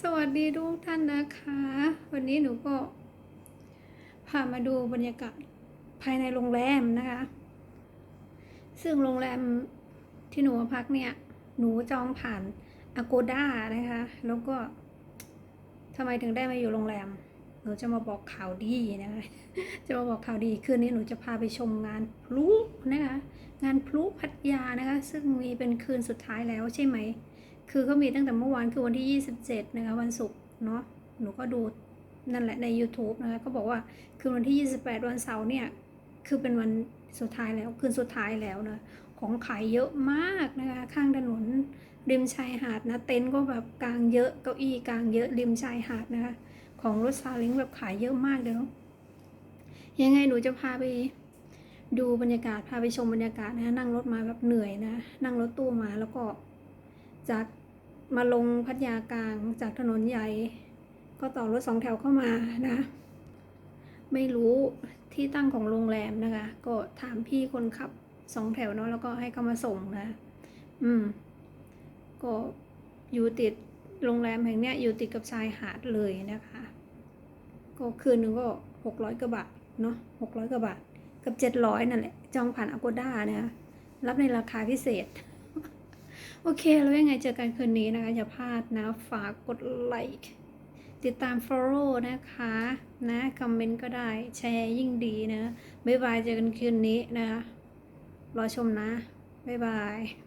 สวัสดีทุกท่านนะคะ วันนี้หนูก็พามาดูบรรยากาศภายในโรงแรมนะคะ ซึ่งโรงแรมที่หนูพักเนี่ย หนูจองผ่าน Agoda นะคะ แล้วก็ทำไมถึงได้มาอยู่โรงแรม หนูจะมาบอกข่าวดีนะคะ จะมาบอกข่าวดีคืนนี้หนูจะพาไปชมงานพลุนะคะ งานพลุพัทยานะคะ ซึ่งมีเป็นคืนสุดท้ายแล้วใช่ไหม คือเขามีตั้งแต่เมื่อวานคือวันที่ 27 นะคะ วันศุกร์เนาะหนูก็ดูนั่นแหละใน YouTube นะคะก็บอกว่าคืนวันที่ 28 วันเสาร์เนี่ย คือเป็นวันสุดท้ายแล้ว คืนสุดท้ายแล้วนะ ของขายเยอะมากนะคะ ข้างถนนริมชายหาดนะ เต็นท์ก็แบบกางเยอะเก้าอี้กางเยอะริมชายหาดนะคะ ของรถซาเล้งแบบขายเยอะมากเลยเนาะยังไงหนูจะพาไปดูบรรยากาศพาไปชมบรรยากาศนะนั่งรถมาแบบเหนื่อยนะ นั่งรถตู้มาแล้วก็จาก มาลงพัทยากลางจากถนนใหญ่ ก็ต่อรถสองแถวเข้ามานะ ไม่รู้ที่ตั้งของโรงแรมนะคะ ก็ถามพี่คนขับสองแถวเนาะแล้วก็ให้เขามาส่งนะ อืม ก็อยู่ติดโรงแรมแห่งเนี้ยอยู่ติดกับชายหาดเลยนะคะ ก็คืนหนึ่งก็หกร้อยกว่าบาทเนาะหกร้อยกว่าบาทกับเจ็ดร้อยนั่นแหละ จองผ่านอ g o ด้านะ รับในราคาพิเศษ โอเค แล้วยังไงเจอกันคืนนี้นะคะ อย่าพลาดนะ ฝากกดไลค์ติดตาม follow นะคะนะคอมเมนต์ก็ได้แชร์ยิ่งดีนะ บ๊ายบายเจอกันคืนนี้นะคะรอชมนะ บ๊ายบาย